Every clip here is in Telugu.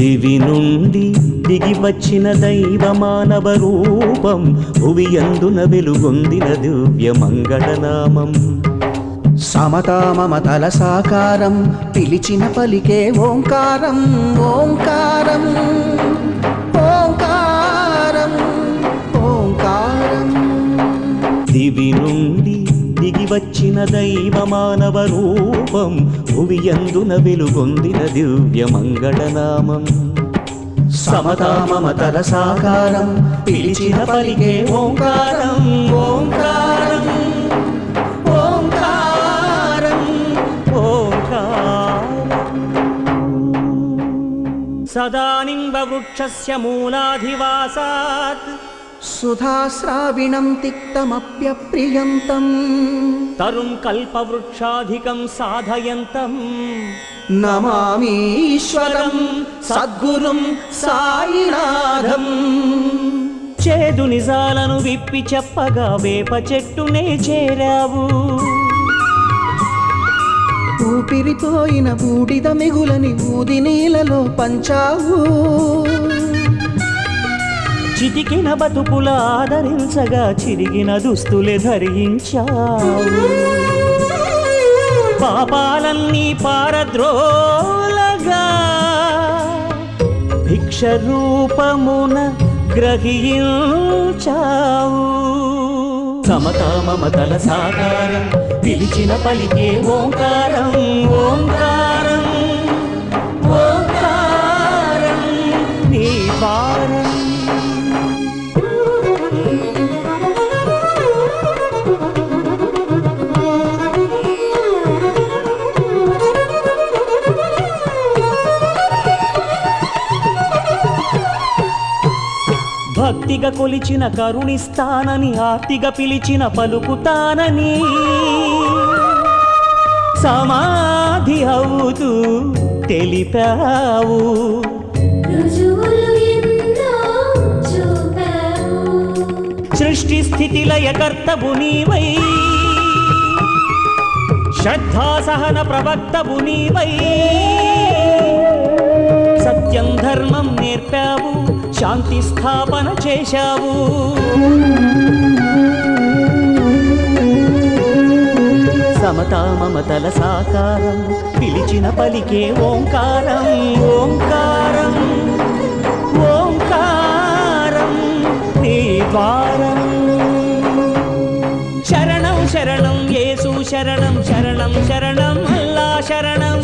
దివి నుండి దిగి వచ్చిన దైవ మానవ రూపం భువి అందున వెలుగొందిన దివ్య మంగళనామం. సమతా మమతల సాకారం పిలిచిన పలికే ఓంకారం ఓంకారం ఓంకారం ఓంకారం. దివి నుండి తిరిగి వచ్చిన దైవ మానవ రూపం భువియందున వెలుగొందిన దివ్య మంగళనామం. సమతామమతల సాకారం పిలిచిన పలికే ఓంకారం ఓంకారం ఓంకారం సదానింబవృక్షస్య మూలాధివాసాత్. సుధాశ్రావిణం తిక్తమప్యప్రియంతం. తరుం కల్పవృక్షాధికం సాధయంతం. నమామీశ్వరం సద్గురుం సాయినాథం. చేదు నిజాలను విప్పి చెప్పగా వేప చెట్టునే చేరావు. ఊపిరిపోయిన బూడిద మిగులని ఊది నీలలో పంచావు. చితికిన బతుకుల ఆదరించగా చిరిగిన దుస్తులే ధరించావు. పాపాలన్నీ పారద్రోలగా భిక్ష రూపమున గ్రహించావు. సమతా మమతల సాకారం పిలిచిన పలికే ఓంకారం ఓంకారం ఓంకారం. భక్తిగా కొలిచిన కరుణిస్తానని ఆర్తిగా పిలిచిన పలుకుతానని సమాధి అవుతూ తెలిపావు. సృష్టి స్థితి లయకర్తవు నీవై. శ్రద్ధా సహన ప్రవక్తవు నీవై. శాంతి స్థాపన చేశావు. సమతా మమతల సాకారం పిలిచిన పలికే ఓంకారం ఓంకారం ఓంకారం నీ ద్వారం. శరణం శరణం యేసు శరణం శరణం శరణం అల్లా శరణం.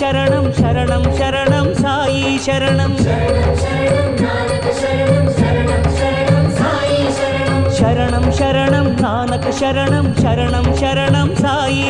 నానక శరణం శరణం శరణం సాయి శరణం శరణం శరణం నానక శరణం శరణం శరణం సాయి